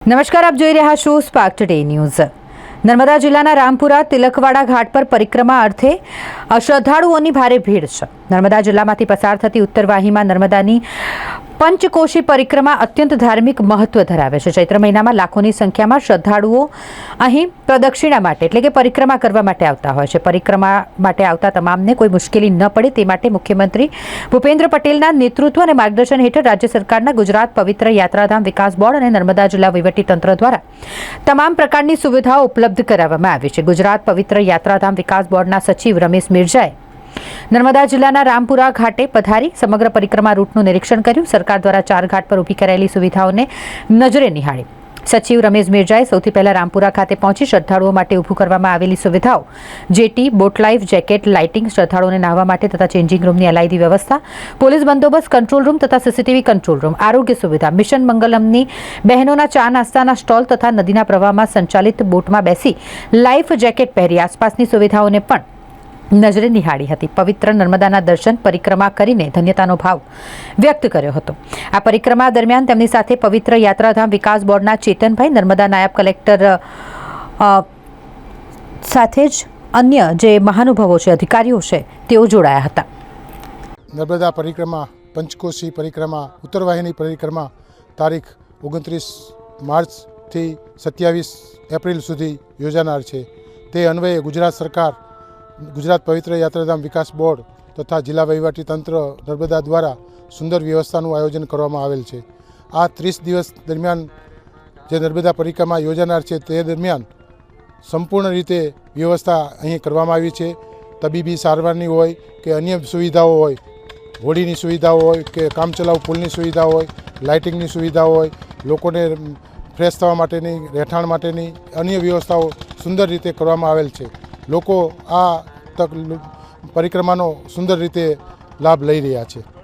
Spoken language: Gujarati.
નમસ્કાર, આપ જોઈ રહ્યા છો સ્પાર્ક ટુડે ન્યૂઝ નર્મદા જિલ્લાના રામપુરા, તિલકવાડા ઘાટ પર પરિક્રમા અર્થે શ્રદ્ધાળુઓની ભારે ભીડ છે. નર્મદા જિલ્લામાંથી પસાર થતી ઉત્તરવાહીમાં નર્મદાની પંચકોશી પરિક્રમા અત્યંત ધાર્મિક મહત્વ ધરાવે છે. ચૈત્ર મહિનામાં લાખોની સંખ્યામાં શ્રદ્ધાળુઓ અહીં પ્રદક્ષિણા માટે, એટલે કે પરિક્રમા કરવા માટે આવતા હોય છે. પરિક્રમા માટે આવતા તમામને કોઈ મુશ્કેલી ન પડે, તે માટે મુખ્યમંત્રી ભૂપેન્દ્ર પટેલના નેતૃત્વ અને માર્ગદર્શન હેઠળ રાજ્ય સરકારના ગુજરાત પવિત્ર યાત્રાધામ વિકાસ બોર્ડ અને નર્મદા જિલ્લા વહીવટીતંત્ર દ્વારા તમામ પ્રકારની સુવિધાઓ ઉપલબ્ધ કરાવવામાં આવી છે. ગુજરાત પવિત્ર યાત્રાધામ વિકાસ બોર્ડના સચિવ રમેશ મિર્જાએ નર્મદા જિલ્લાના રામપુરા ઘાટે પધારી સમગ્ર પરિક્રમા રૂટનું નિરીક્ષણ કર્યું. સરકાર દ્વારા ચાર ઘાટ પર ઊભી કરાયેલી સુવિધાઓને નજરે નિહાળી. સચિવ રમેશ મિરજાએ સૌથી પહેલા રામપુરા ખાતે પહોંચી શ્રદ્ધાળુઓ માટે ઊભું કરવામાં આવેલી સુવિધાઓ, jetty, boat life jacket, lighting, શ્રદ્ધાળુઓને નાહવા માટે તથા ચેન્જિંગ રૂમની અલાયદી વ્યવસ્થા, પોલીસ બંદોબસ્ત કંટ્રોલ રૂમ તથા સીસીટીવી કંટ્રોલ રૂમ, આરોગ્ય સુવિધા, મિશન મંગલમની બહેનોના ચા નાસ્તાના સ્ટોલ તથા નદીના પ્રવાહમાં સંચાલિત બોટમાં બેસી લાઈફ જેકેટ પહેરી આસપાસની સુવિધાઓને પણ નજરે નિહાળી હતી. પવિત્ર નર્મદાના દર્શન પરિક્રમા કરીને ધન્યતાનો ભાવ વ્યક્ત કર્યો હતો. આ પરિક્રમા દરમિયાન તેમની સાથે પવિત્ર યાત્રાધામ વિકાસ બોર્ડના ચેતનભાઈ નર્મદા નાયબ કલેક્ટર સાથે જ અન્ય જે મહાનુભાવો છે, અધિકારીઓ છે, તેઓ જોડાયા હતા. નર્મદા પરિક્રમા, પંચકોશી પરિક્રમા, ઉત્તરવાહિની પરિક્રમા તારીખ ઓગણત્રીસ માર્ચથી સત્યાવીસ એપ્રિલ સુધી યોજાનાર છે. તે અન્વયે ગુજરાત સરકાર ગુજરાત પવિત્ર યાત્રાધામ વિકાસ બોર્ડ તથા જિલ્લા વહીવટી તંત્ર નર્મદા દ્વારા સુંદર વ્યવસ્થાનું આયોજન કરવામાં આવેલ છે. આ ત્રીસ દિવસ દરમિયાન જે નર્મદા પરિક્રમા યોજાનાર છે તે દરમિયાન સંપૂર્ણ રીતે વ્યવસ્થા અહીં કરવામાં આવી છે. તબીબી સારવારની હોય કે અન્ય સુવિધાઓ હોય, હોડીની સુવિધાઓ હોય કે કામચલાઉ પુલની સુવિધાઓ હોય, લાઇટિંગની સુવિધાઓ હોય, લોકોને ફ્રેશ થવા માટેની, રહેઠાણ માટેની અન્ય વ્યવસ્થાઓ સુંદર રીતે કરવામાં આવેલ છે. લોકો આ તક પરિક્રમાનો સુંદર રીતે લાભ લઈ રહ્યા છે.